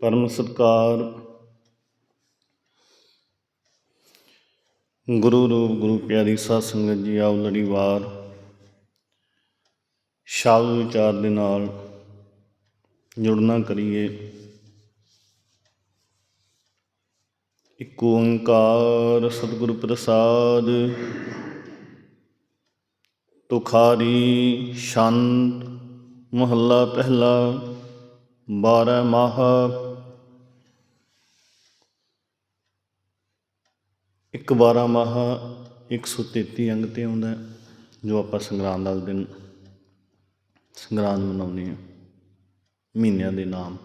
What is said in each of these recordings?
ਪਰਮ ਸਤਕਾਰ। ਗੁਰੂ ਰੂਪ, ਗੁਰੂ ਪਿਆਰੀ ਸਾਧ ਸੰਗਤ ਜੀ, ਆਓ ਲੜੀਵਾਰ ਸ਼ਬਦ ਵਿਚਾਰ ਦੇ ਨਾਲ ਜੁੜਨਾ ਕਰੀਏ। ਇੱਕ ਓੰਕਾਰ ਸਤਿਗੁਰ ਪ੍ਰਸਾਦ। ਤੁਖਾਰੀ ਸ਼ੰਤ ਮਹੱਲਾ ਪਹਿਲਾ ਬਾਰਹ ਮਾਹ। ਇੱਕ ਬਾਰਹ ਮਾਹ 133 ਅੰਗ ਤੇ ਆਉਂਦਾ ਜੋ ਆਪਾਂ ਸੰਗਰਾਂਦ ਵਾਲੇ ਦਿਨ ਸੰਗਰਾਂਦ ਮਨਾਉਂਦੇ ਹਾਂ, ਮਹੀਨਿਆਂ ਦੇ ਨਾਮ।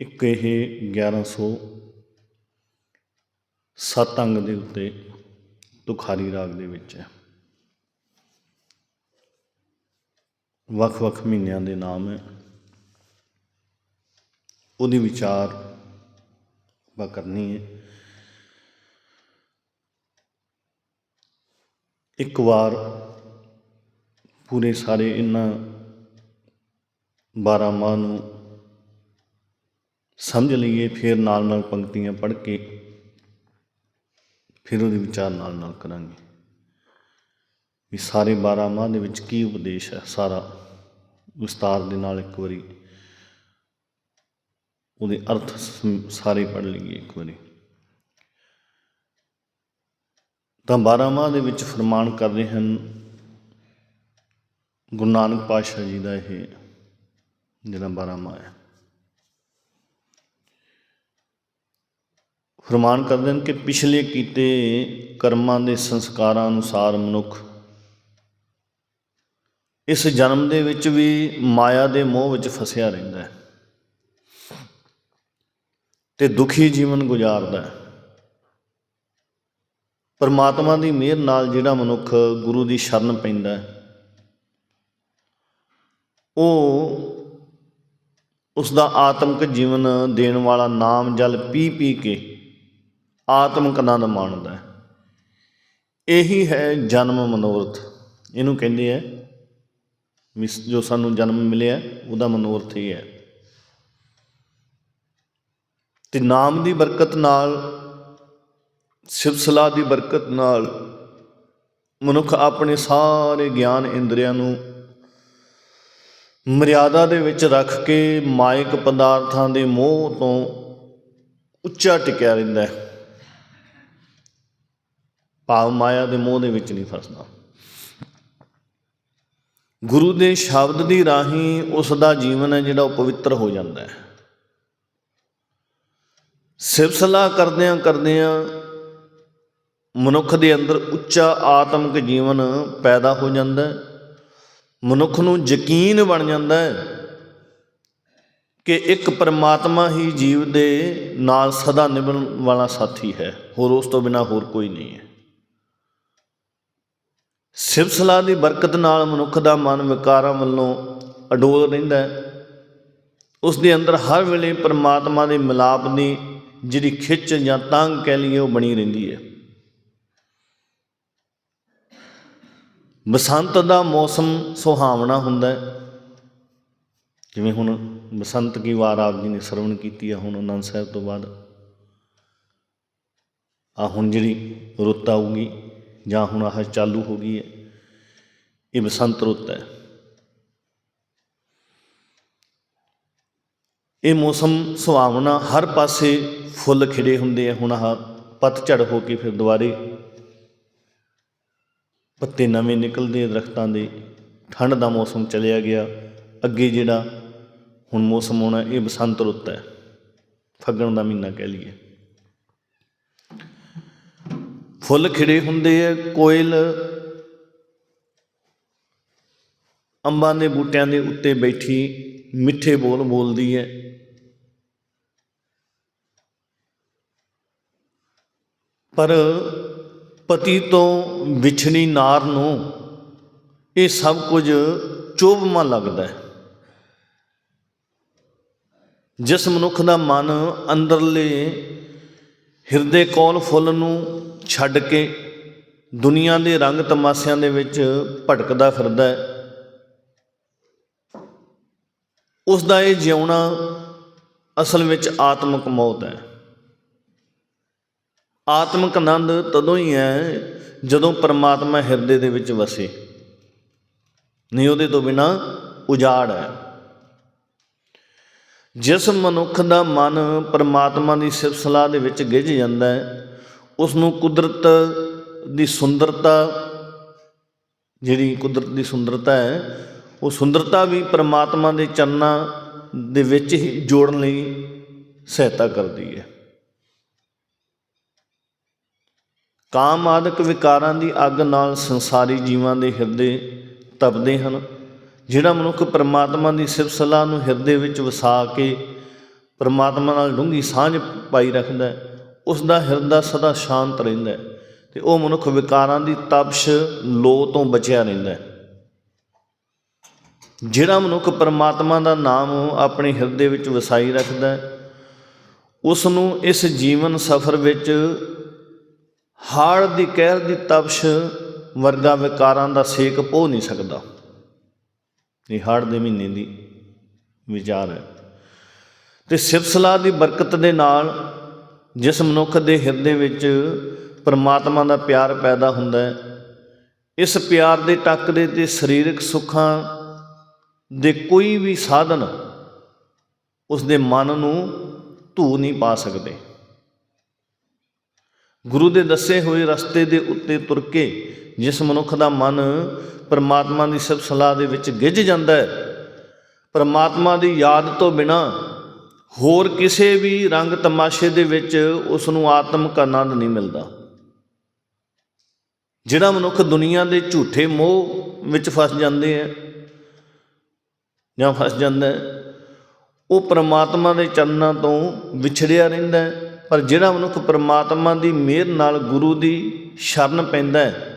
ਇੱਕ ਇਹ 1107 ਅੰਗ ਦੇ ਉੱਤੇ ਤੁਖਾਰੀ ਰਾਗ ਦੇ ਵਿੱਚ ਹੈ। ਵੱਖ-ਵੱਖ ਮਹੀਨਿਆਂ ਦੇ ਨਾਮ ਹੈ। ਉਹਦੀ ਵਿਚਾਰ ਆਪਾਂ ਕਰਨੀ ਹੈ। ਇੱਕ ਵਾਰ ਪੂਰੇ ਸਾਰੇ ਇਹਨਾਂ 12 ਮਾਹ ਨੂੰ ਸਮਝ ਲਈਏ, ਫਿਰ ਨਾਲ ਨਾਲ ਪੰਕਤੀਆਂ ਪੜ੍ਹ ਕੇ ਫਿਰ ਉਹਦੇ ਵਿਚਾਰ ਨਾਲ ਨਾਲ ਕਰਾਂਗੇ। ਵੀ ਸਾਰੇ 12 ਮਾਹ ਦੇ ਵਿੱਚ ਕੀ ਉਪਦੇਸ਼ ਹੈ? ਸਾਰਾ ਵਿਸਤਾਰ ਦੇ ਨਾਲ ਇੱਕ ਵਾਰੀ ਉਹਦੇ ਅਰਥ ਸਾਰੇ ਪੜ੍ਹ ਲਈਏ ਇੱਕ ਵਾਰੀ। ਤਾਂ 12 ਮਾਹ ਦੇ ਵਿੱਚ ਫਰਮਾਨ ਕਰਦੇ ਹਨ, ਗੁਰੂ ਨਾਨਕ ਪਾਤਸ਼ਾਹ ਜੀ ਦਾ ਇਹ ਜਿਹੜਾ 12 ਮਾਹ ਹੈ। ਫਰਮਾਨ ਕਰਦੇ ਹਨ ਕਿ ਪਿਛਲੇ ਕੀਤੇ ਕਰਮਾਂ ਦੇ ਸੰਸਕਾਰਾਂ ਅਨੁਸਾਰ ਮਨੁੱਖ ਇਸ ਜਨਮ ਦੇ ਵਿੱਚ ਵੀ ਮਾਇਆ ਦੇ ਮੋਹ ਵਿੱਚ ਫਸਿਆ ਰਹਿੰਦਾ ਹੈ ਤੇ ਦੁਖੀ ਜੀਵਨ ਗੁਜ਼ਾਰਦਾ ਹੈ। ਪਰਮਾਤਮਾ ਦੀ ਮਿਹਰ ਨਾਲ ਜਿਹੜਾ ਮਨੁੱਖ ਗੁਰੂ ਦੀ ਸ਼ਰਨ ਪੈਂਦਾ ਹੈ, ਉਹ ਉਸ ਦਾ ਆਤਮਿਕ ਜੀਵਨ ਦੇਣ ਵਾਲਾ ਨਾਮ ਜਲ ਪੀ ਪੀ ਕੇ ਆਤਮਿਕ ਆਨੰਦ ਮਾਣਦਾ ਹੈ। ਇਹੀ ਹੈ ਜਨਮ ਮਨੋਰਥ। ਇਹਨੂੰ ਕਹਿੰਦੇ ਆ ਵੀ ਜੋ ਸਾਨੂੰ ਜਨਮ ਮਿਲਿਆ, ਉਹਦਾ ਮਨੋਰਥ ਇਹ ਹੈ। ਤੇ ਨਾਮ ਦੀ ਬਰਕਤ ਨਾਲ ਸਿਵ ਸਲਾਹ ਦੀ ਬਰਕਤ ਨਾਲ ਮਨੁੱਖ ਆਪਣੇ ਸਾਰੇ ਗਿਆਨ ਇੰਦਰੀਆਂ ਨੂੰ ਮਰਿਆਦਾ ਦੇ ਵਿੱਚ ਰੱਖ ਕੇ ਮਾਇਕ ਪਦਾਰਥਾਂ ਦੇ ਮੋਹ ਤੋਂ ਉੱਚਾ ਟਿਕਿਆ ਰਹਿੰਦਾ ਹੈ। ਭਾਵ ਮਾਇਆ ਦੇ ਮੋਹ ਦੇ ਵਿੱਚ ਨਹੀਂ ਫਸਦਾ। ਗੁਰੂ ਦੇ ਸ਼ਬਦ ਦੀ ਰਾਹੀਂ ਉਸ ਦਾ ਜੀਵਨ ਹੈ ਜਿਹੜਾ ਉਹ ਪਵਿੱਤਰ ਹੋ ਜਾਂਦਾ ਹੈ। ਸਿਵ ਸਲਾਹ ਕਰਦਿਆਂ ਕਰਦਿਆਂ ਮਨੁੱਖ ਦੇ ਅੰਦਰ ਉੱਚਾ ਆਤਮਿਕ ਜੀਵਨ ਪੈਦਾ ਹੋ ਜਾਂਦਾ ਹੈ। ਮਨੁੱਖ ਨੂੰ ਯਕੀਨ ਬਣ ਜਾਂਦਾ ਹੈ ਕਿ ਇੱਕ ਪਰਮਾਤਮਾ ਹੀ ਜੀਵ ਦੇ ਨਾਲ ਸਦਾ ਨਿਭਣ ਵਾਲਾ ਸਾਥੀ ਹੈ। ਹੋਰ ਉਸ ਤੋਂ ਬਿਨਾ ਹੋਰ ਕੋਈ ਨਹੀਂ ਹੈ। ਸਿਵ ਦੀ ਬਰਕਤ ਨਾਲ ਮਨੁੱਖ ਦਾ ਮਨ ਵਿਕਾਰਾਂ ਵੱਲੋਂ ਅਡੋਲ ਰਹਿੰਦਾ ਹੈ। ਉਸ ਦੇ ਅੰਦਰ ਹਰ ਵੇਲੇ ਪਰਮਾਤਮਾ ਦੇ ਮਿਲਾਪ ਦੀ ਜਿਹੜੀ ਖਿੱਚ ਜਾਂ ਤੰਗ ਕਹਿ ਲਈਏ ਉਹ ਬਣੀ ਰਹਿੰਦੀ ਹੈ। ਬਸੰਤ ਦਾ ਮੌਸਮ ਸੁਹਾਵਣਾ ਹੁੰਦਾ ਹੈ। ਜਿਵੇਂ ਹੁਣ ਬਸੰਤ ਕੀ ਵਾਰ ਆਪ ਜੀ ਨੇ ਸਰਵਣ ਕੀਤੀ ਆ ਹੁਣ ਆਨੰਦ ਸਾਹਿਬ ਤੋਂ ਬਾਅਦ। ਆ ਹੁਣ ਜਿਹੜੀ ਰੁੱਤ ਆਊਗੀ ਜਾਂ ਹੁਣ ਆਹ ਚਾਲੂ ਹੋ ਗਈ ਹੈ, ਇਹ ਬਸੰਤ ਰੁੱਤ ਹੈ। ਇਹ ਮੌਸਮ ਸੁਹਾਵਣਾ ਹਰ ਪਾਸੇ ਫੁੱਲ ਖਿੜੇ ਹੁੰਦੇ ਆ। ਹੁਣ ਆਹ ਪਤਝੜ ਹੋ ਕੇ ਫਿਰ ਦੁਬਾਰੇ ਪੱਤੇ ਨਵੇਂ ਨਿਕਲਦੇ ਆ ਦਰਖਤਾਂ ਦੇ, ਠੰਡ ਦਾ ਮੌਸਮ ਚਲਿਆ ਗਿਆ। ਅੱਗੇ ਜਿਹੜਾ ਹੁਣ ਮੌਸਮ ਆਉਣਾ ਇਹ ਬਸੰਤ ਰੁੱਤ ਹੈ। ਫੱਗਣ ਦਾ ਮਹੀਨਾ ਕਹਿ ਲਈਏ। ਫੁੱਲ ਖਿੜੇ ਹੁੰਦੇ ਆ, ਕੋਇਲ ਅੰਬਾਂ ਦੇ ਬੂਟਿਆਂ ਦੇ ਉੱਤੇ ਬੈਠੀ ਮਿੱਠੇ ਬੋਲ ਬੋਲਦੀ ਹੈ। ਪਰ ਪਤੀ ਤੋਂ ਵਿਛਣੀ ਨਾਰ ਨੂੰ ਇਹ ਸਭ ਕੁਝ ਚੋਭਮਾ ਲੱਗਦਾ ਹੈ। ਜਿਸ ਮਨੁੱਖ ਦਾ ਮਨ ਅੰਦਰਲੇ ਹਿਰਦੇ ਕੋਲ ਫੁੱਲ ਨੂੰ ਛੱਡ ਕੇ ਦੁਨੀਆ ਦੇ ਰੰਗ ਤਮਾਸ਼ਿਆਂ ਦੇ ਵਿੱਚ ਭਟਕਦਾ ਫਿਰਦਾ ਹੈ ਉਸ ਦਾ ਇਹ ਜਿਉਣਾ ਅਸਲ ਵਿੱਚ ਆਤਮਿਕ ਮੌਤ ਹੈ। ਆਤਮਿਕ ਆਨੰਦ ਤਦੋਂ ਹੀ ਹੈ ਜਦੋਂ ਪਰਮਾਤਮਾ ਹਿਰਦੇ ਦੇ ਵਿੱਚ ਵਸੇ। ਨਹੀਂ ਉਹਦੇ ਤੋਂ ਬਿਨਾ ਉਜਾੜ ਹੈ। ਜਿਸ ਮਨੁੱਖ ਦਾ ਮਨ ਪਰਮਾਤਮਾ ਦੀ ਸਿਫਤ ਸਲਾਹ ਦੇ ਵਿੱਚ ਗਿੱਝ ਜਾਂਦਾ ਹੈ ਉਸ ਨੂੰ ਕੁਦਰਤ ਦੀ ਸੁੰਦਰਤਾ, ਜਿਹੜੀ ਕੁਦਰਤ ਦੀ ਸੁੰਦਰਤਾ ਹੈ, ਉਹ ਸੁੰਦਰਤਾ ਵੀ ਪਰਮਾਤਮਾ ਦੇ ਚਰਨਾਂ ਦੇ ਵਿੱਚ ਹੀ ਜੋੜਨ ਲਈ ਸਹਾਇਤਾ ਕਰਦੀ ਹੈ। ਕਾਮ ਆਦਿਕ ਵਿਕਾਰਾਂ ਦੀ ਅੱਗ ਨਾਲ ਸੰਸਾਰੀ ਜੀਵਾਂ ਦੇ ਹਿਰਦੇ ਤਪਦੇ ਹਨ, ਜਿਹੜਾ ਮਨੁੱਖ ਪਰਮਾਤਮਾ ਦੀ ਸਿਫਤ ਸਲਾਹ ਨੂੰ ਹਿਰਦੇ ਵਿੱਚ ਵਸਾ ਕੇ ਪਰਮਾਤਮਾ ਨਾਲ ਡੂੰਘੀ ਸਾਂਝ ਪਾਈ ਰੱਖਦਾ ਹੈ, ਉਸ ਦਾ ਹਿਰਦਾ ਸਦਾ ਸ਼ਾਂਤ ਰਹਿੰਦਾ ਹੈ ਤੇ ਉਹ ਮਨੁੱਖ ਵਿਕਾਰਾਂ ਦੀ ਤਪਸ਼ ਲੋ ਤੋਂ ਬਚਿਆ ਰਹਿੰਦਾ ਹੈ। ਜਿਹੜਾ ਮਨੁੱਖ ਪਰਮਾਤਮਾ ਦਾ ਨਾਮ ਆਪਣੇ ਹਿਰਦੇ ਵਿੱਚ ਵਸਾਈ ਰੱਖਦਾ ਹੈ, ਉਸ ਨੂੰ ਇਸ ਜੀਵਨ ਸਫਰ ਵਿੱਚ ਹਾੜ ਦੀ ਕਹਿਰ ਦੀ ਤਪਸ਼ ਵਰਗਾ ਵਿਕਾਰਾਂ ਦਾ ਸੇਕ ਪੋ ਨਹੀਂ ਸਕਦਾ। ਇਹ ਹਾੜ ਦੇ ਮਹੀਨੇ ਦੀ ਵਿਚਾਰ ਹੈ। ਤੇ ਸਿਫਤ ਦੀ ਬਰਕਤ ਦੇ ਨਾਲ ਜਿਸ ਮਨੁੱਖ ਦੇ ਹਿਰਦੇ ਵਿੱਚ ਪਰਮਾਤਮਾ ਦਾ ਪਿਆਰ ਪੈਦਾ ਹੁੰਦਾ ਹੈ, ਇਸ ਪਿਆਰ ਦੇ ਟੱਕਦੇ ਤੇ ਸਰੀਰਕ ਸੁੱਖਾਂ ਦੇ ਕੋਈ ਵੀ ਸਾਧਨ ਉਸ ਦੇ ਮਨ ਨੂੰ ਧੂ ਨਹੀਂ ਪਾ ਸਕਦੇ। ਗੁਰੂ ਦੇ ਦੱਸੇ ਹੋਏ ਰਸਤੇ ਦੇ ਉੱਤੇ ਤੁਰ ਕੇ ਜਿਸ ਮਨੁੱਖ ਦਾ ਮਨ ਪਰਮਾਤਮਾ ਦੀ ਸਭ ਸਲਾਹ ਦੇ ਵਿੱਚ ਗਿੱਝ ਜਾਂਦਾ ਹੈ, ਪਰਮਾਤਮਾ ਦੀ ਯਾਦ ਤੋਂ ਬਿਨਾ ਹੋਰ ਕਿਸੇ ਵੀ ਰੰਗ ਤਮਾਸ਼ੇ ਦੇ ਵਿੱਚ ਉਸ ਨੂੰ ਆਤਮਿਕ ਆਨੰਦ ਨਹੀਂ ਮਿਲਦਾ। ਜਿਹੜਾ ਮਨੁੱਖ ਦੁਨੀਆ ਦੇ ਝੂਠੇ ਮੋਹ ਵਿੱਚ ਫਸ ਜਾਂਦੇ ਹੈ ਜਾਂ ਫਸ ਜਾਂਦਾ ਉਹ ਪ੍ਰਮਾਤਮਾ ਦੇ ਚਰਨਾਂ ਤੋਂ ਵਿਛੜਿਆ ਰਹਿੰਦਾ ਹੈ। ਪਰ ਜਿਹੜਾ ਮਨੁੱਖ ਪਰਮਾਤਮਾ ਦੀ ਮਿਹਰ ਨਾਲ ਗੁਰੂ ਦੀ ਸ਼ਰਨ ਪੈਂਦਾ ਹੈ,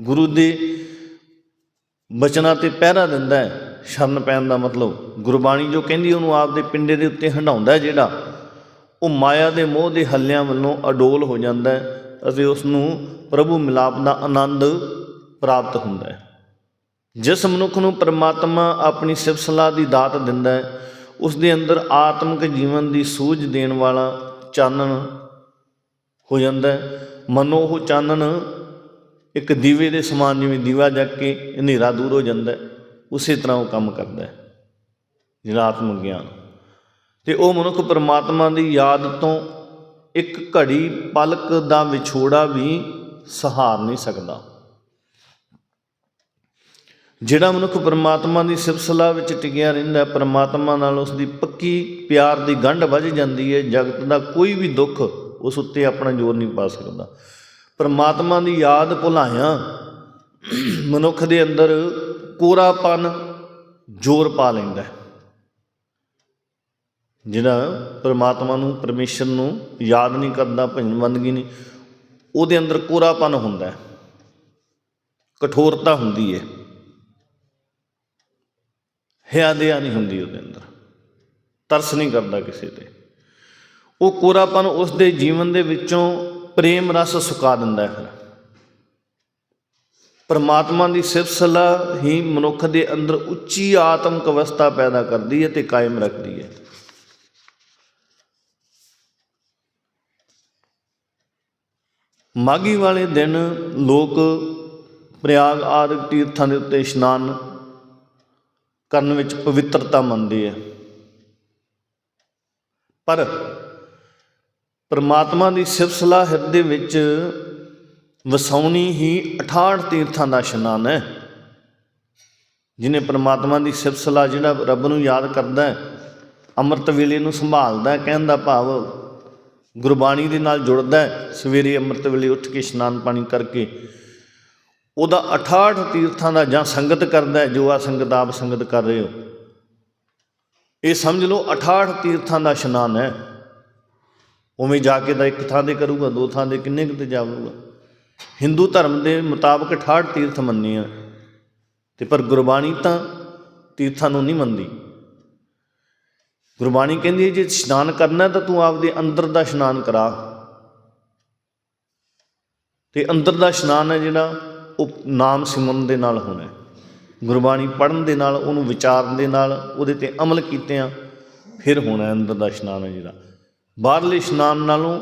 ਗੁਰੂ ਦੇ ਬਚਨਾਂ ਤੇ ਪਹਿਰਾ ਦਿੰਦਾ ਹੈ, ਸ਼ਰਨ ਪੈਣ ਦਾ ਮਤਲਬ ਗੁਰਬਾਣੀ ਜੋ ਕਹਿੰਦੀ ਉਹਨੂੰ ਆਪਦੇ ਪਿੰਡੇ ਦੇ ਉੱਤੇ ਹੰਡਾਉਂਦਾ ਜਿਹੜਾ ਉਹ ਮਾਇਆ ਦੇ ਮੋਹ ਦੇ ਹੱਲਿਆਂ ਵੱਲੋਂ ਅਡੋਲ ਹੋ ਜਾਂਦਾ ਹੈ ਅਤੇ ਉਸ ਨੂੰ ਪ੍ਰਭੂ ਮਿਲਾਪ ਦਾ ਆਨੰਦ ਪ੍ਰਾਪਤ ਹੁੰਦਾ ਹੈ। ਜਿਸ ਮਨੁੱਖ ਨੂੰ ਪਰਮਾਤਮਾ ਆਪਣੀ ਸਿਫਤ ਸਲਾਹ ਦੀ ਦਾਤ ਦਿੰਦਾ ਹੈ ਉਸ ਦੇ ਅੰਦਰ ਆਤਮਿਕ ਜੀਵਨ ਦੀ ਸੂਝ ਦੇਣ ਵਾਲਾ ਚਾਨਣ ਹੋ ਜਾਂਦਾ ਹੈ। ਮਨੋ ਉਹ ਚਾਨਣ ਇੱਕ ਦੀਵੇ ਦੇ ਸਮਾਨ ਜਿਵੇਂ ਦੀਵਾ ਜਗ ਕੇ ਹਨੇਰਾ ਦੂਰ ਹੋ ਜਾਂਦਾ ਉਸੇ ਤਰ੍ਹਾਂ ਉਹ ਕੰਮ ਕਰਦਾ ਹੈ। ਜਿਹੜਾ ਆਤਮ ਗਿਆਨ। ਤੇ ਉਹ ਮਨੁੱਖ ਪਰਮਾਤਮਾ ਦੀ ਯਾਦ ਤੋਂ ਇੱਕ ਘੜੀ ਪਲਕ ਦਾ ਵਿਛੋੜਾ ਵੀ ਸਹਾਰ ਨਹੀਂ ਸਕਦਾ। ਜਿਹੜਾ ਮਨੁੱਖ ਪਰਮਾਤਮਾ ਦੀ ਸਿਫਤ ਸਲਾਹ ਵਿੱਚ ਟਿਕਿਆ ਰਹਿੰਦਾ ਪਰਮਾਤਮਾ ਨਾਲ ਉਸ ਦੀ ਪੱਕੀ ਪਿਆਰ ਦੀ ਗੰਢ ਵੱਜ ਜਾਂਦੀ ਹੈ, ਜਗਤ ਦਾ ਕੋਈ ਵੀ ਦੁੱਖ ਉਸ ਉੱਤੇ ਆਪਣਾ ਜ਼ੋਰ ਨਹੀਂ ਪਾ ਸਕਦਾ। ਪਰਮਾਤਮਾ ਦੀ ਯਾਦ ਭੁਲਾਇਆ, ਮਨੁੱਖ ਦੇ ਅੰਦਰ ਕੋਰਾਪਨ ਜ਼ੋਰ ਪਾ ਲੈਂਦਾ ਜਿਹੜਾ ਪਰਮਾਤਮਾ ਨੂੰ, ਪਰਮੇਸ਼ਰ ਨੂੰ ਯਾਦ ਨਹੀਂ ਕਰਦਾ ਭਜਨਬੰਦਗੀ ਨਹੀਂ, ਉਹਦੇ ਅੰਦਰ ਕੋਰਾਪਨ ਹੁੰਦਾ ਹੈ। ਕਠੋਰਤਾ ਹੁੰਦੀ ਹੈ। ਹਿਆ ਦਿਆ ਨਹੀਂ ਹੁੰਦੀ ਉਹਦੇ ਅੰਦਰ। ਤਰਸ ਨਹੀਂ ਕਰਦਾ ਕਿਸੇ ਤੇ। ਉਹ ਕੋਰਾਪਨ ਉਸ ਦੇ ਜੀਵਨ ਦੇ ਵਿੱਚੋਂ ਪ੍ਰੇਮ ਰਸ ਸੁਕਾ ਦਿੰਦਾ ਹੈ। ਫਿਰ ਪਰਮਾਤਮਾ ਦੀ ਸਿਫਤ ਸਲਾਹ ਹੀ ਮਨੁੱਖ ਦੇ ਅੰਦਰ ਉੱਚੀ ਆਤਮਿਕ ਅਵਸਥਾ ਪੈਦਾ ਕਰਦੀ ਹੈ ਤੇ ਕਾਇਮ ਰੱਖਦੀ ਹੈ। ਮਾਗੀ ਵਾਲੇ ਦਿਨ ਲੋਕ ਪ੍ਰਯਾਗ ਆਦਿਕ ਤੀਰਥਾਂ ਦੇ ਉੱਤੇ ਇਸ਼ਨਾਨ ਕਰਨ ਵਿੱਚ ਪਵਿੱਤਰਤਾ ਮੰਨਦੇ ਹੈ। ਪਰ ਪਰਮਾਤਮਾ ਦੀ ਸਿਫਤ ਹਿਰਦੇ ਵਿੱਚ ਵਸਾਉਣੀ ਹੀ 68 ਤੀਰਥਾਂ ਦਾ ਇਸ਼ਨਾਨ ਹੈ। ਜਿਨੇ ਪਰਮਾਤਮਾ ਦੀ ਸਿਫਤ ਜਿਹੜਾ ਰੱਬ ਨੂੰ ਯਾਦ ਕਰਦਾ ਹੈ, ਅੰਮ੍ਰਿਤ ਵੇਲੇ ਨੂੰ ਸੰਭਾਲਦਾ ਕਹਿਣ ਦਾ ਭਾਵ ਗੁਰਬਾਣੀ ਦੇ ਨਾਲ ਜੁੜਦਾ ਸਵੇਰੇ ਅੰਮ੍ਰਿਤ ਵੇਲੇ ਉੱਠ ਕੇ ਇਸ਼ਨਾਨ ਪਾਣੀ ਕਰਕੇ ਉਹਦਾ 68 ਤੀਰਥਾਂ ਦਾ ਜਾਂ ਸੰਗਤ ਕਰਦਾ ਜੋ ਆ ਸੰਗਤ ਆਪ ਸੰਗਤ ਕਰ ਰਹੇ ਹੋ। ਇਹ ਸਮਝ ਲਓ 68 ਤੀਰਥਾਂ ਦਾ ਇਸ਼ਨਾਨ ਹੈ। ਉਵੇਂ ਜਾ ਕੇ ਤਾਂ ਇੱਕ ਥਾਂ ਤੇ ਕਰੂਗਾ, ਦੋ ਥਾਂ ਤੇ, ਕਿੰਨੇ ਕਿਤੇ ਜਾਊਗਾ। ਹਿੰਦੂ ਧਰਮ ਦੇ ਮੁਤਾਬਕ 68 ਤੀਰਥ ਮੰਨੇ ਆ। ਤੇ ਪਰ ਗੁਰਬਾਣੀ ਤਾਂ ਤੀਰਥਾਂ ਨੂੰ ਨਹੀਂ ਮੰਨਦੀ। ਗੁਰਬਾਣੀ ਕਹਿੰਦੀ ਹੈ, ਜੇ ਇਸ਼ਨਾਨ ਕਰਨਾ ਤਾਂ ਤੂੰ ਆਪਦੇ ਅੰਦਰ ਦਾ ਇਸ਼ਨਾਨ ਕਰਾ। ਤੇ ਅੰਦਰ ਦਾ ਇਸ਼ਨਾਨ ਹੈ ਜਿਹੜਾ ਉਹ ਨਾਮ ਸਿਮਰਨ ਦੇ ਨਾਲ ਹੋਣਾ ਗੁਰਬਾਣੀ ਪੜ੍ਹਨ ਦੇ ਨਾਲ, ਉਹਨੂੰ ਵਿਚਾਰਨ ਦੇ ਨਾਲ, ਉਹਦੇ ਤੇ ਅਮਲ ਕੀਤਿਆਂ ਫਿਰ ਹੋਣਾ ਅੰਦਰ ਦਾ ਇਸ਼ਨਾਨ ਹੈ ਜਿਹੜਾ। ਬਾਹਰਲੇ ਇਸ਼ਨਾਨ ਨਾਲੋਂ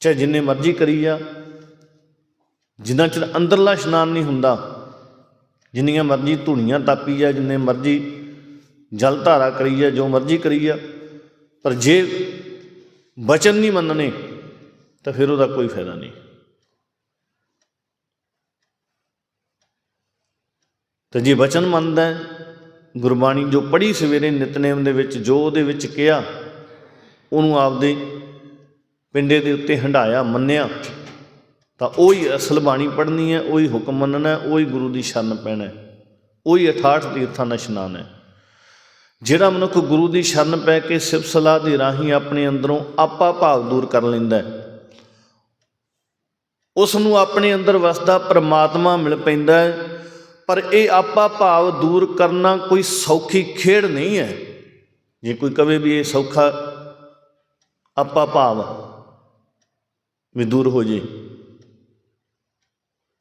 ਚਾਹੇ ਜਿੰਨੇ ਮਰਜ਼ੀ ਕਰੀ ਜਾ, ਜਿੰਨਾ ਚਿਰ ਅੰਦਰਲਾ ਇਸ਼ਨਾਨ ਨਹੀਂ ਹੁੰਦਾ, ਜਿੰਨੀਆਂ ਮਰਜ਼ੀ ਧੁਨੀਆਂ ਤਾਪੀ ਜਾ, ਜਿੰਨੇ ਮਰਜ਼ੀ ਜਲ ਧਾਰਾ ਕਰੀ ਜਾ, ਜੋ ਮਰਜ਼ੀ ਕਰੀ ਜਾ, ਪਰ ਜੇ ਬਚਨ ਨਹੀਂ ਮੰਨਣੇ, ਤਾਂ ਫਿਰ ਉਹਦਾ ਕੋਈ ਫਾਇਦਾ ਨਹੀਂ। ਤੇ ਜੇ ਵਚਨ ਮੰਨਦਾ ਹੈ, ਗੁਰਬਾਣੀ ਜੋ ਪੜ੍ਹੀ ਸਵੇਰੇ ਨਿਤਨੇਮ ਦੇ ਵਿੱਚ ਜੋ ਉਹਦੇ ਵਿੱਚ ਕਿਹਾ ਉਹਨੂੰ ਆਪਦੇ ਪਿੰਡੇ ਦੇ ਉੱਤੇ ਹੰਡਾਇਆ ਮੰਨਿਆ ਤਾਂ ਉਹੀ ਅਸਲ ਬਾਣੀ ਪੜ੍ਹਨੀ ਹੈ ਉਹੀ ਹੁਕਮ ਮੰਨਣਾ ਹੈ, ਉਹੀ ਗੁਰੂ ਦੀ ਸ਼ਰਨ ਪੈਣਾ ਹੈ, ਉਹੀ 68 ਤੀਰਥਾਂ ਦਾ ਇਸ਼ਨਾਨ ਹੈ। ਜਿਹੜਾ ਮਨੁੱਖ ਗੁਰੂ ਦੀ ਸ਼ਰਨ ਪੈ ਕੇ ਸਿਫਤ ਸਲਾਹ ਦੀ ਰਾਹੀਂ ਆਪਣੇ ਅੰਦਰੋਂ ਆਪਾ ਭਾਵ ਦੂਰ ਕਰ ਲੈਂਦਾ ਹੈ ਉਸ ਨੂੰ ਆਪਣੇ ਅੰਦਰ ਵਸਦਾ ਪਰਮਾਤਮਾ ਮਿਲ ਪੈਂਦਾ ਹੈ ਪਰ ਇਹ ਆਪਾ ਭਾਵ ਦੂਰ ਕਰਨਾ ਕੋਈ ਸੌਖੀ ਖੇਡ ਨਹੀਂ ਹੈ। ਜੇ ਕੋਈ ਕਵੇ ਵੀ ਇਹ ਸੌਖਾ ਆਪਾ ਭਾਵ ਵੀ ਦੂਰ ਹੋ ਜੇ,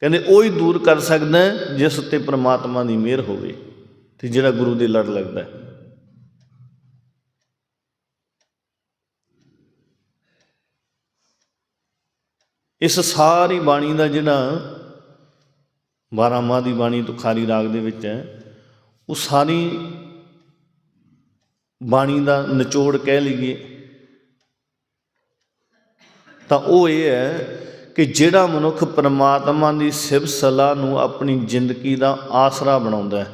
ਕਹਿੰਦੇ ਉਹ ਹੀ ਦੂਰ ਕਰ ਸਕਦਾ ਜਿਸ ਉੱਤੇ ਪ੍ਰਮਾਤਮਾ ਦੀ ਮਿਹਰ ਹੋਵੇ ਤੇ ਜਿਹੜਾ ਗੁਰੂ ਦੇ ਲੜ ਲੱਗਦਾ ਇਸ ਸਾਰੀ ਬਾਣੀ ਦਾ ਜਿਹੜਾ ਬਾਰਾਮਾ ਦੀ ਬਾਣੀ ਤੁਖਾਰੀ ਰਾਗ ਦੇ ਵਿੱਚ ਹੈ। ਉਹ ਸਾਰੀ ਬਾਣੀ ਦਾ ਨਿਚੋੜ ਕਹਿ ਲਈਏ। ਤਾਂ ਉਹ ਇਹ ਹੈ ਕਿ ਜਿਹੜਾ ਮਨੁੱਖ ਪਰਮਾਤਮਾ ਦੀ ਸਿਵ ਸਲਾਹ ਨੂੰ ਆਪਣੀ ਜ਼ਿੰਦਗੀ ਦਾ ਆਸਰਾ ਬਣਾਉਂਦਾ ਹੈ,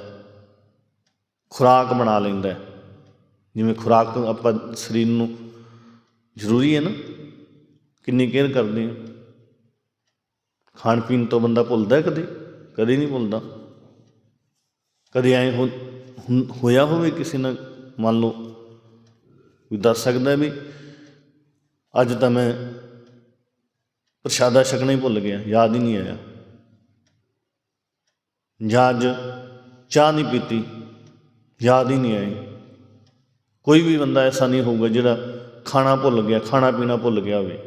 ਖੁਰਾਕ ਬਣਾ ਲੈਂਦਾ ਹੈ। ਜਿਵੇਂ ਖੁਰਾਕ ਆਪਾਂ ਸਰੀਰ ਨੂੰ ਜ਼ਰੂਰੀ ਹੈ ਨਾ, ਕਿੰਨੀ ਕੇਅਰ ਕਰਦੇ ਹਾਂ। ਖਾਣ ਪੀਣ ਤੋਂ ਬੰਦਾ ਭੁੱਲਦਾ ਕਦੇ? ਕਦੇ ਨਹੀਂ ਭੁੱਲਦਾ। ਕਦੇ ਐ ਹੋਇਆ ਹੋਵੇ ਕਿਸੇ ਨਾਲ, ਮੰਨ ਲਓ ਕੋਈ ਦੱਸ ਸਕਦਾ ਵੀ ਅੱਜ ਤਾਂ ਮੈਂ ਪ੍ਰਸ਼ਾਦਾ ਛਕਣਾ ਹੀ ਭੁੱਲ ਗਿਆ, ਯਾਦ ਹੀ ਨਹੀਂ ਆਇਆ। ਜਾਂ ਅੱਜ ਚਾਹ ਨਹੀਂ ਪੀਤੀ, ਯਾਦ ਹੀ ਨਹੀਂ ਆਈ। ਕੋਈ ਵੀ ਬੰਦਾ ਐਸਾ ਨਹੀਂ ਹੋਊਗਾ ਜਿਹੜਾ ਖਾਣਾ ਭੁੱਲ ਗਿਆ, ਖਾਣਾ ਪੀਣਾ ਭੁੱਲ ਗਿਆ ਹੋਵੇ।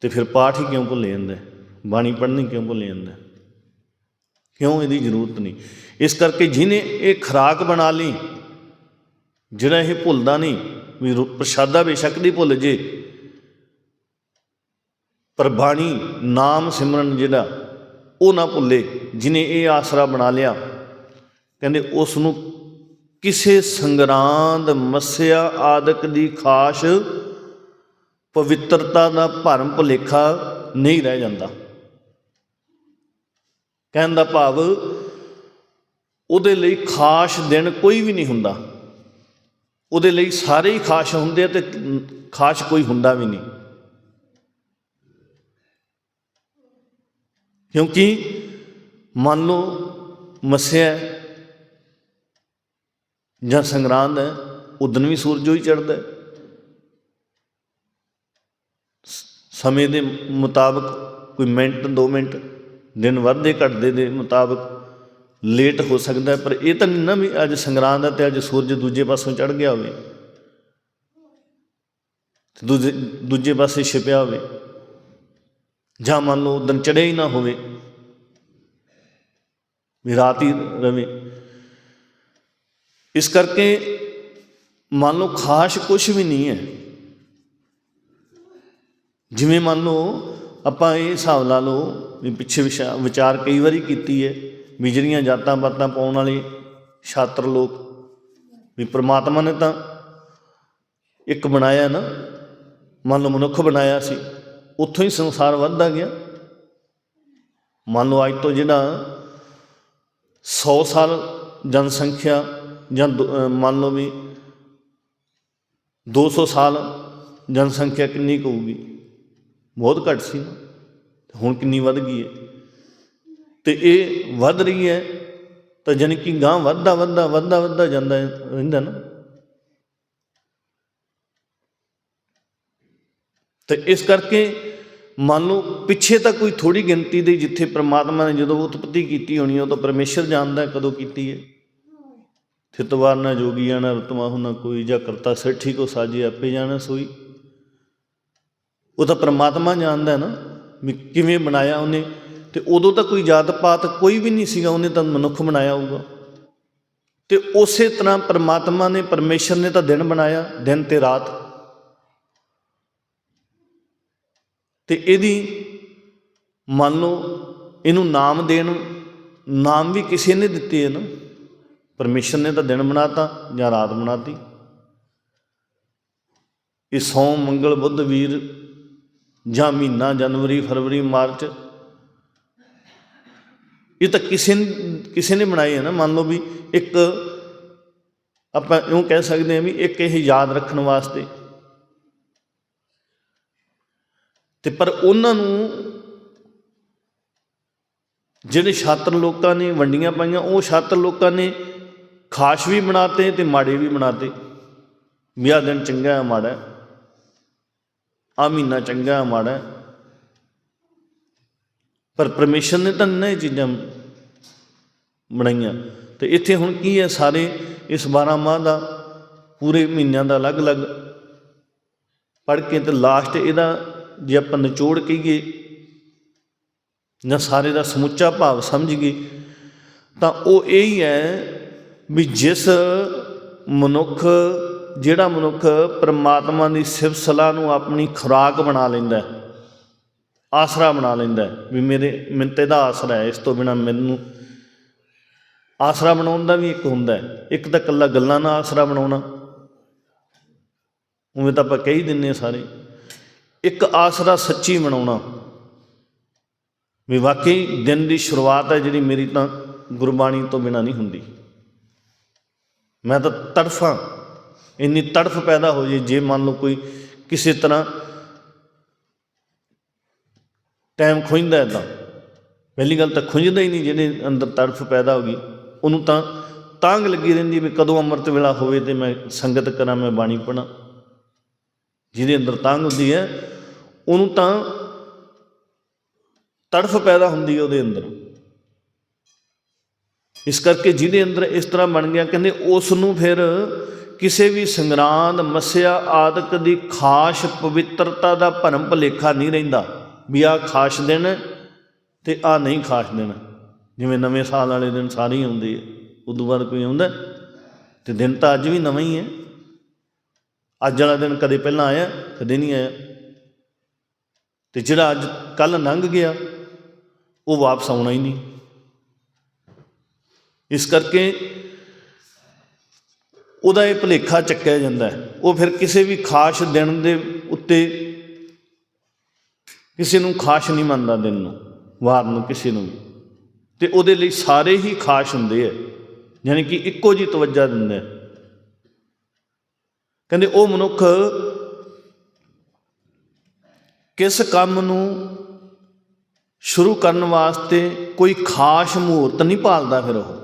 ਤੇ ਫਿਰ ਪਾਠ ਹੀ ਕਿਉਂ ਭੁੱਲ ਜਾਂਦਾ? ਹੈ? ਬਾਣੀ ਪੜ੍ਹਨੀ ਕਿਉਂ ਭੁੱਲ ਜਾਂਦਾ? ਕਿਉਂ ਇਹਦੀ ਜ਼ਰੂਰਤ ਨਹੀਂ? ਇਸ ਕਰਕੇ ਜਿਹਨੇ ਇਹ ਖਰਾਕ ਬਣਾ ਲਈ, ਜਿਹੜਾ ਇਹ ਭੁੱਲਦਾ ਨਹੀਂ, ਵੀ ਰੋ- ਪ੍ਰਸ਼ਾਦਾ ਬੇਸ਼ੱਕ ਨਹੀਂ ਭੁੱਲ ਜੇ, ਪਰ ਬਾਣੀ, ਨਾਮ ਸਿਮਰਨ ਜਿਹੜਾ, ਉਹ ਨਾ ਭੁੱਲੇ। ਜਿਹਨੇ ਇਹ ਆਸਰਾ ਬਣਾ ਲਿਆ, ਕਹਿੰਦੇ ਉਸ ਨੂੰ ਕਿਸੇ ਸੰਗਰਾਂਦ ਮੱਸਿਆ ਆਦਿਕ ਦੀ ਖਾਸ ਪਵਿੱਤਰਤਾ ਦਾ ਭਰਮ ਭੁਲੇਖਾ ਨਹੀਂ ਰਹਿ ਜਾਂਦਾ। ਕਹਿਣ ਦਾ ਭਾਵ ਉਹਦੇ ਲਈ ਖਾਸ ਦਿਨ ਕੋਈ ਵੀ ਨਹੀਂ ਹੁੰਦਾ। ਉਹਦੇ ਲਈ ਸਾਰੇ ਹੀ ਖਾਸ ਹੁੰਦੇ ਆ ਤੇ ਖਾਸ ਕੋਈ ਹੁੰਦਾ ਵੀ ਨਹੀਂ। ਕਿਉਂਕਿ ਮੰਨ ਲਓ ਮੱਸਿਆ ਜਾਂ ਸੰਗਰਾਂਦ ਹੈ ਉਦਨ ਵੀ ਸੂਰਜ ਹੀ ਚੜਦਾ ਹੈ। ਸਮੇਂ ਦੇ ਮੁਤਾਬਕ ਕੋਈ ਮਿੰਟ 2 ਮਿੰਟ ਦਿਨ ਵੱਧਦੇ ਘਟਦੇ ਦੇ ਮੁਤਾਬਕ ਲੇਟ ਹੋ ਸਕਦਾ ਪਰ ਇਹ ਤਾਂ ਨਹੀਂ ਨਾ ਵੀ ਅੱਜ ਸੰਗਰਾਂਦ ਹੈ ਤੇ ਅੱਜ ਸੂਰਜ ਦੂਜੇ ਪਾਸੋਂ ਚੜ ਗਿਆ ਹੋਵੇ। ਤੇ ਦੂਜੇ ਦੂਜੇ ਪਾਸੇ ਛਿਪਿਆ ਹੋਵੇ। ਜਾਂ ਮੰਨ ਲਓ ਦਿਨ ਚੜਿਆ ਹੀ ਨਾ ਹੋਵੇ। ਵੀ ਰਾਤ ਹੀ ਰਵੇ। ਇਸ ਕਰਕੇ ਮੰਨ ਲਓ ਖਾਸ ਕੁਝ ਵੀ ਨਹੀਂ ਹੈ। ਜਿਵੇਂ ਮੰਨ ਲਓ ਆਪਾਂ ਇਹ ਹਿਸਾਬ ਲਾ ਲਓ ਵੀ ਪਿੱਛੇ ਵਿਸ਼ਾ- ਵਿਚਾਰ ਕਈ ਵਾਰੀ ਕੀਤੀ ਹੈ। ਵੀ ਜਿਹੜੀਆਂ ਜਾਤਾਂ ਬਾਤਾਂ ਪਾਉਣ ਵਾਲੇ ਛਾਤਰ ਲੋਕ। ਵੀ ਪ੍ਰਮਾਤਮਾ ਨੇ ਤਾਂ ਇੱਕ ਬਣਾਇਆ ਨਾ, ਮੰਨ ਲਓ ਮਨੁੱਖ ਬਣਾਇਆ ਸੀ, ਉੱਥੋਂ ਹੀ ਸੰਸਾਰ ਵੱਧਦਾ ਗਿਆ। ਮੰਨ ਲਓ ਅੱਜ ਤੋਂ ਜਿਹੜਾ 100 ਸਾਲ ਜਨਸੰਖਿਆ ਜਾਂ ਦੋ- ਮੰਨ ਲਓ ਵੀ 200 ਸਾਲ ਜਨਸੰਖਿਆ ਕਿੰਨੀ ਕੁ ਹੋਊਗੀ? ਬਹੁਤ ਘੱਟ ਸੀ ਹੁਣ ਕਿੰਨੀ ਵੱਧ ਗਈ ਹੈ। ਤੇ ਇਹ ਵੱਧ ਰਹੀ ਹੈ ਤਾਂ ਜਾਣੀ ਕਿ ਗਾਂ ਵੱਧਦਾ ਵੱਧਦਾ ਵੱਧਦਾ ਵੱਧਦਾ ਜਾਂਦਾ ਰਹਿੰਦਾ ਨਾ। ਤੇ ਇਸ ਕਰਕੇ ਮੰਨ ਲਓ ਪਿੱਛੇ ਤਾਂ ਕੋਈ ਥੋੜੀ ਗਿਣਤੀ ਦੇ ਜਿੱਥੇ ਪ੍ਰਮਾਤਮਾ ਨੇ ਜਦੋਂ ਉਤਪਤੀ ਕੀਤੀ ਹੋਣੀ ਉਹ ਤਾਂ ਪਰਮੇਸ਼ਰ ਜਾਣਦਾ ਕਦੋਂ ਕੀਤੀ ਹੈ। ਥਿਤਵਾਰ ਨਾ ਜੋਗੀਆਂ, ਨਾ ਰਤਮਾ ਹੁਨਾ ਕੋਈ ਜਾਂ ਕਰਤਾ ਸੱਠੀ ਕੋ ਸਾਜੇ ਆਪੇ ਜਾਣਾ ਸੋਈ। ਉਹ ਤਾਂ ਪ੍ਰਮਾਤਮਾ ਜਾਣਦਾ ਨਾ। ਵੀ ਕਿਵੇਂ ਬਣਾਇਆ ਉਹਨੇ ਤੇ ਉਦੋਂ ਤਾਂ ਕੋਈ ਜਾਤ ਪਾਤ ਕੋਈ ਵੀ ਨਹੀਂ ਸੀਗਾ, ਉਹਨੇ ਤਾਂ ਮਨੁੱਖ ਬਣਾਇਆ ਹੋਊਗਾ। ਤੇ ਉਸੇ ਤਰ੍ਹਾਂ ਪਰਮਾਤਮਾ ਨੇ, ਪਰਮੇਸ਼ਰ ਨੇ ਤਾਂ ਦਿਨ ਬਣਾਇਆ, ਦਿਨ ਤੇ ਰਾਤ। ਤੇ ਇਹਦੀ ਮੰਨ ਲਓ, ਇਹਨੂੰ ਨਾਮ ਦੇਣ, ਨਾਮ ਵੀ ਕਿਸੇ ਨੇ ਦਿੱਤੇ ਹੈ ਨਾ। ਪਰਮੇਸ਼ਰ ਨੇ ਤਾਂ ਦਿਨ ਬਣਾਤਾ ਜਾਂ ਰਾਤ ਬਣਾਤੀ। ਇਹ ਸੌ ਮੰਗਲ, ਬੁੱਧ, ਵੀਰ ਜਾਂ ਮਹੀਨਾ ਜਨਵਰੀ, ਫਰਵਰੀ, ਮਾਰਚ। ਇਹ ਤਾਂ ਕਿਸੇ ਕਿਸੇ ਨੇ ਬਣਾਏ ਹੈ ਨਾ। ਮੰਨ ਲਓ ਵੀ ਇੱਕ ਆਪਾਂ ਇਉਂ ਕਹਿ ਸਕਦੇ ਹਾਂ ਵੀ ਇੱਕ ਇਹ ਯਾਦ ਰੱਖਣ ਵਾਸਤੇ। ਤੇ ਪਰ ਉਹਨਾਂ ਨੂੰ ਜਿਹੜੇ ਛਾਤਰ ਲੋਕਾਂ ਨੇ ਵੰਡੀਆਂ ਪਾਈਆਂ, ਉਹ ਛਾਤਰ ਲੋਕਾਂ ਨੇ ਖਾਸ ਵੀ ਬਣਾਤੇ ਤੇ ਮਾੜੇ ਵੀ ਬਣਾਤੇ। ਵੀ ਆਹ ਦਿਨ ਚੰਗਾ ਹੈ, ਮਾੜਾ ਹੈ। ਆ ਮਹੀਨਾ ਚੰਗਾ ਮਾੜਾ। ਹੈ ਪਰ ਪਰਮੇਸ਼ਰ ਨੇ ਤਾਂ ਨਹੀਂ ਇਹ ਚੀਜ਼ਾਂ ਬਣਾਈਆਂ। ਤੇ ਇੱਥੇ ਹੁਣ ਕੀ ਹੈ ਸਾਰੇ ਇਸ 12 ਮਾਹ ਦਾ, ਪੂਰੇ ਮਹੀਨਿਆਂ ਦਾ ਅਲੱਗ-ਅਲੱਗ। ਪੜ੍ਹ ਕੇ ਤੇ ਲਾਸਟ ਇਹਦਾ ਜੇ ਆਪਾਂ ਨਿਚੋੜ ਕਹੀਏ, ਜਾਂ ਸਾਰੇ ਦਾ ਸਮੁੱਚਾ ਭਾਵ ਸਮਝੀਏ ਤਾਂ ਉਹ ਇਹ ਹੀ ਹੈ ਵੀ ਜਿਸ ਮਨੁੱਖ ਜਿਹੜਾ ਮਨੁੱਖ ਪ੍ਰਮਾਤਮਾ ਦੀ ਸਿਫਤ ਸਲਾਹ ਨੂੰ ਆਪਣੀ ਖੁਰਾਕ ਬਣਾ ਲੈਂਦਾ ਆਸਰਾ ਬਣਾ ਲੈਂਦਾ ਵੀ ਮੇਰੇ, ਮੈਨੂੰ ਤੇ ਇਹਦਾ ਆਸਰਾ ਹੈ, ਇਸ ਤੋਂ ਬਿਨਾ ਮੈਨੂੰ ਆਸਰਾ ਬਣਾਉਣ ਦਾ ਵੀ ਇੱਕ ਹੁੰਦਾ ਇੱਕ ਤਾਂ ਇਕੱਲਾ ਗੱਲਾਂ ਨਾਲ ਆਸਰਾ ਬਣਾਉਣਾ। ਉਵੇਂ ਤਾਂ ਆਪਾਂ ਕਹੀ ਦਿੰਨੇ ਹਾਂ ਸਾਰੇ। ਇੱਕ ਆਸਰਾ ਸੱਚੀ ਬਣਾਉਣਾ। ਵੀ ਵਾਕਈ ਦਿਨ ਦੀ ਸ਼ੁਰੂਆਤ ਹੈ ਜਿਹੜੀ ਮੇਰੀ ਤਾਂ ਗੁਰਬਾਣੀ ਤੋਂ ਬਿਨਾ ਨਹੀਂ ਹੁੰਦੀ। ਮੈਂ ਤਾਂ ਤੜਫਾਂ। ਇੰਨੀ ਤੜਫ ਪੈਦਾ ਹੋ ਜੇ ਜੇ ਮੰਨ ਲਓ ਕੋਈ ਕਿਸੇ ਤਰ੍ਹਾਂ ਟਾਈਮ ਖੁੰਝਦਾ ਤਾਂ ਪਹਿਲੀ ਗੱਲ ਤਾਂ ਖੁੰਝਦਾ ਹੀ ਨਹੀਂ ਜਿਹਦੇ ਅੰਦਰ ਤੜਫ ਪੈਦਾ ਹੋ ਗਈ। ਉਹਨੂੰ ਤਾਂ ਤਾਂਗ ਲੱਗੀ ਰਹਿੰਦੀ ਵੀ ਕਦੋਂ ਅੰਮ੍ਰਿਤ ਵੇਲਾ ਹੋਵੇ ਤੇ ਮੈਂ ਸੰਗਤ ਕਰਾਂ, ਮੈਂ ਬਾਣੀ ਪੜਾਂ ਜਿਹਦੇ ਅੰਦਰ ਤਾਂਗ ਹੁੰਦੀ ਹੈ, ਉਹਨੂੰ ਤਾਂ ਤੜਫ ਪੈਦਾ ਹੁੰਦੀ ਹੈ ਉਹਦੇ ਅੰਦਰ। ਇਸ ਕਰਕੇ ਜਿਹਦੇ ਅੰਦਰ ਇਸ ਤਰ੍ਹਾਂ ਬਣ ਗਿਆ, ਕਹਿੰਦੇ ਉਸ ਨੂੰ ਫਿਰ ਕਿਸੇ ਵੀ ਸੰਗਰਾਂਦ, ਮੱਸਿਆ ਆਦਿਕ ਦੀ ਖਾਸ ਪਵਿੱਤਰਤਾ ਦਾ ਭਰਮ ਭਲੇਖਾ ਨਹੀਂ ਰਹਿੰਦਾ। ਵੀ ਆਹ ਖਾਸ ਦਿਨ ਹੈ ਤੇ ਆ ਨਹੀਂ ਖਾਸ ਦਿਨ। ਜਿਵੇਂ ਨਵੇਂ ਸਾਲ ਵਾਲੇ ਦਿਨ ਸਾਰੇ ਹੀ ਆਉਂਦੇ ਆ, ਉਦੋਂ ਬਾਅਦ ਕੋਈ ਆਉਂਦਾ। ਤੇ ਦਿਨ ਤਾਂ ਅੱਜ ਵੀ ਨਵਾਂ ਹੀ ਹੈ। ਅੱਜ ਵਾਲਾ ਦਿਨ ਕਦੇ ਪਹਿਲਾਂ ਆਇਆ, ਕਦੇ ਨਹੀਂ ਆਇਆ। ਤੇ ਜਿਹੜਾ ਅੱਜ ਕੱਲ ਲੰਘ ਗਿਆ, ਉਹ ਵਾਪਸ ਆਉਣਾ ਹੀ ਨਹੀਂ। ਇਸ ਕਰਕੇ ਉਹਦਾ ਇਹ ਭਲੇਖਾ ਚੱਕਿਆ ਜਾਂਦਾ ਉਹ ਫਿਰ ਕਿਸੇ ਵੀ ਖਾਸ ਦਿਨ ਦੇ ਉੱਤੇ ਕਿਸੇ ਨੂੰ ਖਾਸ ਨਹੀਂ ਮੰਨਦਾ ਦਿਨ ਨੂੰ, ਵਾਰ ਨੂੰ ਕਿਸੇ ਨੂੰ ਵੀ। ਤੇ ਉਹਦੇ ਲਈ ਸਾਰੇ ਹੀ ਖਾਸ ਹੁੰਦੇ ਆ। ਯਾਨੀ ਕਿ ਇੱਕੋ ਜੀ ਤਵੱਜਾ ਦਿੰਦੇ ਕਹਿੰਦੇ ਉਹ ਮਨੁੱਖ ਕਿਸ ਕੰਮ ਨੂੰ ਸ਼ੁਰੂ ਕਰਨ ਵਾਸਤੇ ਕੋਈ ਖਾਸ ਮਹੂਰਤ ਨਹੀਂ ਪਾਲਦਾ ਫਿਰ ਉਹ।